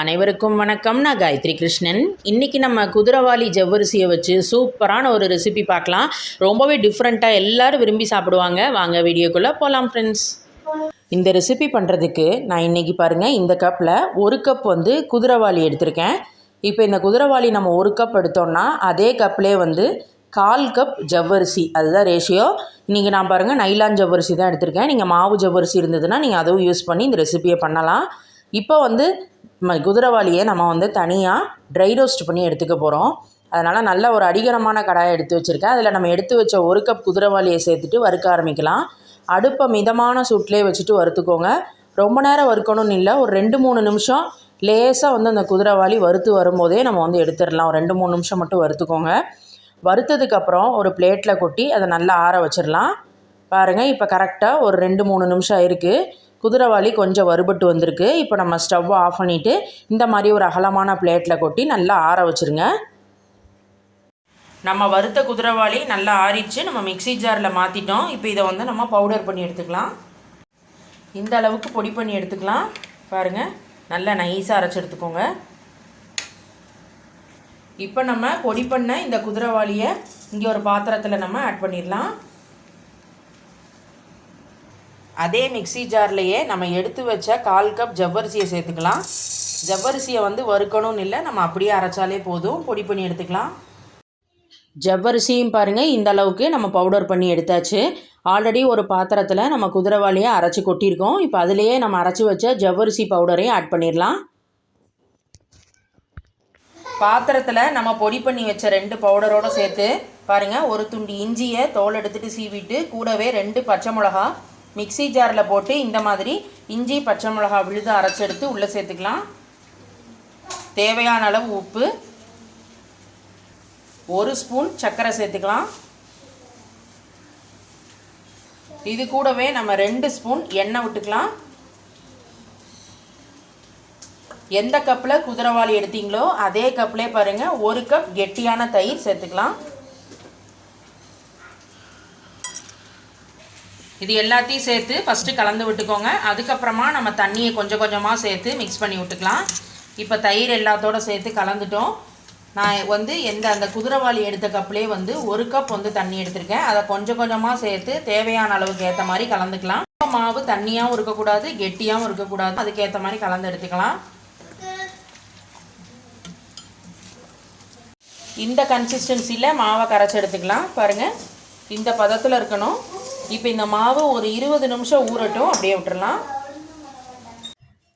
அனைவருக்கும் வணக்கம். நான் காயத்ரி கிருஷ்ணன். இன்றைக்கி நம்ம குதிரவாளி ஜவ்வரிசியை வச்சு சூப்பரான ஒரு ரெசிபி பார்க்கலாம். ரொம்பவே டிஃப்ரெண்ட்டாக எல்லோரும் விரும்பி சாப்பிடுவாங்க. வாங்க வீடியோக்குள்ளே போகலாம் ஃப்ரெண்ட்ஸ் இந்த ரெசிபி பண்ணுறதுக்கு நான் இன்றைக்கி பாருங்கள் இந்த கப்பில் ஒரு கப் வந்து குதிரவாளி எடுத்திருக்கேன். இப்போ இந்த குதிரவாளி நம்ம ஒரு கப் எடுத்தோம்னா அதே கப்லேயே வந்து கால் கப் ஜவ்வரிசி. அதுதான் ரேஷியோ இன்றைக்கி நான் பாருங்கள் நைலான் ஜவ்வரிசி தான் எடுத்திருக்கேன். நீங்கள் மாவு ஜவ்வரிசி இருந்ததுன்னா நீங்கள் அதுவும் யூஸ் பண்ணி இந்த ரெசிபியை பண்ணலாம். இப்போ வந்து ம நம்ம வந்து தனியாக ட்ரை ரோஸ்ட் பண்ணி எடுத்துக்க போகிறோம் அதனால் நல்ல ஒரு அடிகரமான கடாயை எடுத்து வச்சுருக்கேன். அதில் நம்ம எடுத்து வச்ச ஒரு கப் குதிரைவாளியை சேர்த்துட்டு வறுக்க ஆரம்பிக்கலாம். அடுப்பை மிதமான சூட்லேயே வச்சுட்டு வறுத்துக்கோங்க. ரொம்ப நேரம் வறுக்கணும்னு இல்லை ஒரு ரெண்டு மூணு நிமிஷம் லேசாக வந்து அந்த குதிரைவாளி வறுத்து வரும்போதே நம்ம வந்து எடுத்துடலாம். ஒரு ரெண்டு மூணு நிமிஷம் மட்டும் வறுத்துக்கோங்க. வறுத்ததுக்கப்புறம் ஒரு பிளேட்டில் கொட்டி அதை நல்லா ஆற வச்சிடலாம். பாருங்கள் இப்போ கரெக்டாக ஒரு ரெண்டு மூணு நிமிஷம் இருக்குது குதிரைவாளி கொஞ்சம் வறுபட்டு வந்திருக்கு. இப்போ நம்ம ஸ்டவ்வை ஆஃப் பண்ணிவிட்டு இந்த மாதிரி ஒரு அகலமான பிளேட்டில் கொட்டி நல்லா ஆற வச்சுருங்க. நம்ம வறுத்த குதிரவாளி நல்லா ஆறிச்சு. நம்ம மிக்சி ஜாரில் மாற்றிட்டோம் இப்போ இதை வந்து நம்ம பவுடர் பண்ணி எடுத்துக்கலாம். இந்த அளவுக்கு பொடி பண்ணி எடுத்துக்கலாம். பாருங்கள் நல்லா நைஸாக அரைச்சி எடுத்துக்கோங்க. இப்போ நம்ம பொடி பண்ண இந்த குதிரவாளியை இங்கே ஒரு பாத்திரத்தில் நம்ம ஆட் பண்ணிடலாம். அதே மிக்சி ஜார்லேயே நம்ம எடுத்து வச்ச கால் கப் ஜவ்வரிசியை சேர்த்துக்கலாம். ஜவ்வரிசியை வந்து வறுக்கணும்னு இல்லை நம்ம அப்படியே அரைச்சாலே போதும். பொடி பண்ணி எடுத்துக்கலாம். ஜவ்வரிசியும் பாருங்கள் இந்த அளவுக்கு நம்ம பவுடர் பண்ணி எடுத்தாச்சு. ஆல்ரெடி ஒரு பாத்திரத்தில் நம்ம குதிரவாளியை அரைச்சி கொட்டியிருக்கோம். இப்போ அதிலேயே நம்ம அரைச்சி வச்ச ஜவ்வரிசி பவுடரையும் ஆட் பண்ணிடலாம். பாத்திரத்தில் நம்ம பொடி பண்ணி வச்ச ரெண்டு பவுடரோடு சேர்த்து பாருங்கள் ஒரு துண்டு இஞ்சியை தோல் எடுத்துகிட்டு சீவிட்டு கூடவே ரெண்டு பச்சை மிளகா மிக்சி ஜாரில் போட்டு இந்த மாதிரி இஞ்சி பச்சை மிளகா விழுது அரைச்செடுத்து உள்ளே சேர்த்துக்கலாம். தேவையான அளவு உப்பு. ஒரு ஸ்பூன் சர்க்கரை சேர்த்துக்கலாம். இது கூடவே நம்ம ரெண்டு ஸ்பூன் எண்ணெய் விட்டுக்கலாம். எந்த கப்பில் குதிரவாளி எடுத்தீங்களோ அதே கப்பிலே பாருங்கள் ஒரு கப் கெட்டியான தயிர் சேர்த்துக்கலாம். இது எல்லாத்தையும் சேர்த்து ஃபஸ்ட்டு கலந்து விட்டுக்கோங்க. அதுக்கப்புறமா நம்ம தண்ணியை கொஞ்சம் கொஞ்சமாக சேர்த்து மிக்ஸ் பண்ணி விட்டுக்கலாம். இப்போ தயிர் எல்லாத்தோடு சேர்த்து கலந்துட்டோம். நான் வந்து எந்த அந்த குதிரைவாளி எடுத்த கப்லேயே வந்து ஒரு கப் வந்து தண்ணி எடுத்திருக்கேன். அதை கொஞ்சம் கொஞ்சமாக சேர்த்து தேவையான அளவுக்கு ஏற்ற மாதிரி கலந்துக்கலாம். மாவு தண்ணியாகவும் இருக்கக்கூடாது கெட்டியாகவும் இருக்கக்கூடாது. அதுக்கேற்ற மாதிரி கலந்து எடுத்துக்கலாம். இந்த கன்சிஸ்டன்சியில் மாவை கரைச்சி எடுத்துக்கலாம். பாருங்கள் இந்த பதத்தில் இருக்கணும். இப்போ இந்த மாவு ஒரு இருபது நிமிஷம் ஊறட்டும் அப்படியே விட்டுறலாம்.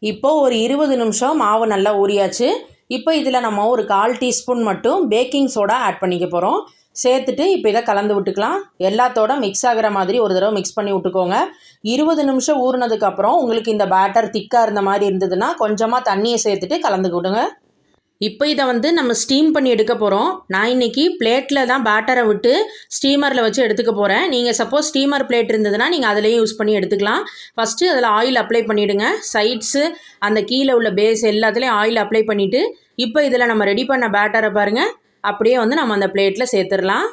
இப்போது ஒரு இருபது நிமிஷம் மாவு நல்லா ஊறியாச்சு. இப்போ இதில் நம்ம ஒரு கால் டீஸ்பூன் மட்டும் பேக்கிங் சோடா ஆட் பண்ணிக்க போகிறோம் சேர்த்துட்டு இப்போ இதை கலந்து விட்டுக்கலாம். எல்லாத்தோட மிக்ஸ் ஆகிற மாதிரி ஒரு தடவை மிக்ஸ் பண்ணி விட்டுக்கோங்க. இருபது நிமிஷம் ஊறினதுக்கப்புறம் உங்களுக்கு இந்த பேட்டர் திக்காக இருந்த மாதிரி இருந்ததுன்னா கொஞ்சமாக தண்ணியை சேர்த்துட்டு கலந்து விடுங்க. இப்போ இதை வந்து நம்ம ஸ்டீம் பண்ணி எடுக்க போகிறோம் நான் இன்றைக்கி பிளேட்டில் தான் பேட்டரை விட்டு ஸ்டீமரில் வச்சு எடுத்துக்க போகிறேன் நீங்கள் சப்போஸ் ஸ்டீமர் பிளேட் இருந்ததுன்னா நீங்கள் அதிலையும் யூஸ் பண்ணி எடுத்துக்கலாம். ஃபஸ்ட்டு அதில் ஆயில் அப்ளை பண்ணிவிடுங்க சைட்ஸு அந்த கீழே உள்ள பேஸ் எல்லாத்துலேயும் ஆயில் அப்ளை பண்ணிவிட்டு இப்போ இதில் நம்ம ரெடி பண்ண பேட்டரை பாருங்கள் அப்படியே வந்து நம்ம அந்த பிளேட்டில் சேர்த்துடலாம்.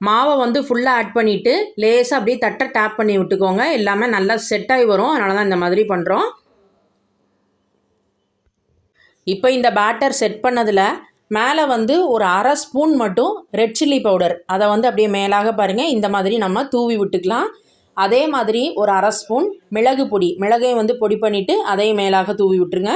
மாவை வந்து ஃபுல்லாக ஆட் பண்ணிவிட்டு லேசாக அப்படியே தட்டை டேப் பண்ணி விட்டுக்கோங்க. எல்லாமே நல்லா செட் ஆகி வரும். அதனால தான் இந்த மாதிரி பண்ணுறோம் இப்போ இந்த பேட்டர் செட் பண்ணதில் மேலே வந்து ஒரு அரை ஸ்பூன் மட்டும் ரெட் சில்லி பவுடர் அதை வந்து அப்படியே மேலாக பாருங்கள் இந்த மாதிரி நம்ம தூவி விட்டுக்கலாம். அதே மாதிரி ஒரு அரை ஸ்பூன் மிளகு பொடி. மிளகையும் வந்து பொடி பண்ணிவிட்டு அதையும் மேலாக தூவி விட்டுருங்க.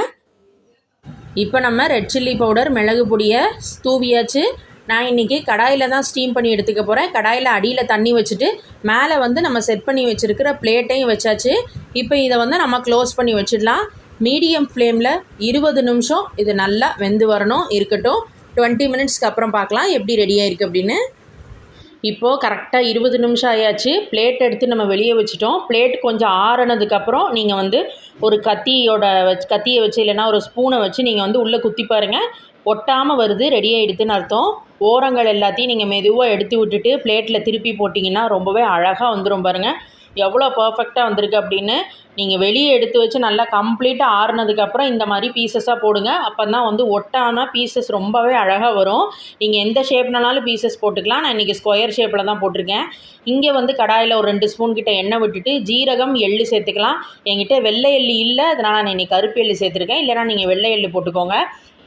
இப்போ நம்ம ரெட் சில்லி பவுடர் மிளகு பொடியை தூவியாச்சு. நான் இன்றைக்கி கடாயில் தான் ஸ்டீம் பண்ணி எடுத்துக்க போகிறேன் கடாயில் அடியில் தண்ணி வச்சுட்டு மேலே வந்து நம்ம செட் பண்ணி வச்சுருக்கிற பிளேட்டையும் வச்சாச்சு. இப்போ இதை வந்து நம்ம க்ளோஸ் பண்ணி வச்சிடலாம். மீடியம் ஃப்ளேமில் இருபது நிமிஷம் இது நல்லா வெந்து வரணும் இருக்கட்டும். டுவெண்ட்டி மினிட்ஸ்க்கு அப்புறம் பார்க்கலாம் எப்படி ரெடியாக இருக்குது அப்படின்னு. இப்போது கரெக்டாக இருபது நிமிஷம் ஆயாச்சு. பிளேட் எடுத்து நம்ம வெளியே வச்சுட்டோம். பிளேட் கொஞ்சம் ஆறுனதுக்கப்புறம் நீங்கள் வந்து ஒரு கத்தியோட வச்சு கத்தியை வச்சு இல்லைன்னா ஒரு ஸ்பூனை வச்சு நீங்கள் வந்து உள்ளே குத்தி பாருங்கள் ஒட்டாமல் வருது ரெடி ஆகிடுதுன்னு அர்த்தம். ஓரங்கள் எல்லாத்தையும் நீங்கள் மெதுவாக எடுத்து விட்டுட்டு பிளேட்டில் திருப்பி போட்டிங்கன்னா ரொம்பவே அழகாக வந்துடும் பாருங்கள் எவ்வளோ பர்ஃபெக்டாக வந்திருக்கு அப்படின்னு நீங்கள் வெளியே எடுத்து வச்சு நல்லா கம்ப்ளீட்டாக ஆறுனதுக்கப்புறம் இந்த மாதிரி பீசஸாக போடுங்க. அப்போ தான் வந்து ஒட்டாமல் பீசஸ் ரொம்பவே அழகாக வரும். நீங்கள் எந்த ஷேப்னாலும் பீசஸ் போட்டுக்கலாம். நான் இன்றைக்கி ஸ்கொயர் ஷேப்பில் தான் போட்டிருக்கேன். இங்கே வந்து கடாயில் ஒரு ரெண்டு ஸ்பூன் கிட்ட எண்ணெய் விட்டுட்டு ஜீரகம் எள்ளு சேர்த்துக்கலாம். என்கிட்ட வெள்ளை எள்ளு இல்லை. அதனால் நான் இன்றைக்கி கருப்பு எள்ளு சேர்த்துருக்கேன். இல்லைனா நீங்கள் வெள்ளை எள்ளு போட்டுக்கோங்க.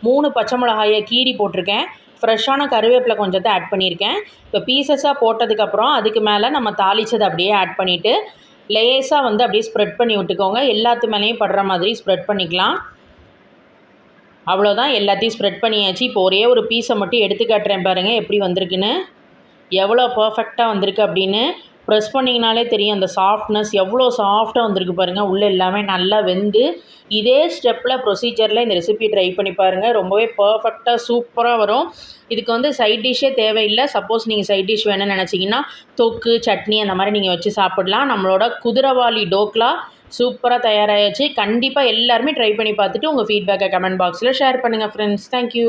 மூணு பச்சை மிளகாயை கீரி போட்டிருக்கேன். ஃப்ரெஷ்ஷான கருவேப்பிலை கொஞ்சத்தை ஆட் பண்ணியிருக்கேன். இப்போ பீசஸாக போட்டதுக்கப்புறம் அதுக்கு மேலே நம்ம தாளித்ததை அப்படியே ஆட் பண்ணிவிட்டு லேஸாக வந்து அப்படியே ஸ்ப்ரெட் பண்ணி விட்டுக்கோங்க. எல்லாத்து மேலேயும் படுற மாதிரி ஸ்ப்ரெட் பண்ணிக்கலாம். அவ்வளோதான் எல்லாத்தையும் ஸ்ப்ரெட் பண்ணியாச்சு. இப்போ ஒரே ஒரு பீஸை மட்டும் எடுத்து காட்டுறேன் பாருங்கள் எப்படி வந்திருக்குன்னு. எவ்வளோ பர்ஃபெக்டாக வந்திருக்கு அப்படின்னு. ப்ரெஸ் பண்ணிங்கனாலே தெரியும் அந்த சாஃப்ட்னஸ் எவ்வளோ சாஃப்டாக வந்திருக்கு பாருங்கள் உள்ளே எல்லாமே நல்லா வெந்து இதே ஸ்டெப்பில் ப்ரொசீஜரில் இந்த ரெசிபி ட்ரை பண்ணி பாருங்கள் ரொம்பவே பர்ஃபெக்டாக சூப்பராக வரும். இதுக்கு வந்து சைட் டிஷ்ஷே தேவையில்லை. சப்போஸ் நீங்கள் சைட் டிஷ் வேணும்னு நினச்சிங்கன்னா தொக்கு சட்னி அந்த மாதிரி நீங்கள் வச்சு சாப்பிடலாம். நம்மளோட குதிரவாளி டோக்லா சூப்பராக தயாராகிடுச்சு கண்டிப்பாக எல்லாருமே ட்ரை பண்ணி பார்த்துட்டு உங்கள் ஃபீட்பேக்கை கமெண்ட் பாக்ஸில் ஷேர் பண்ணுங்கள் ஃப்ரெண்ட்ஸ் தேங்க்யூ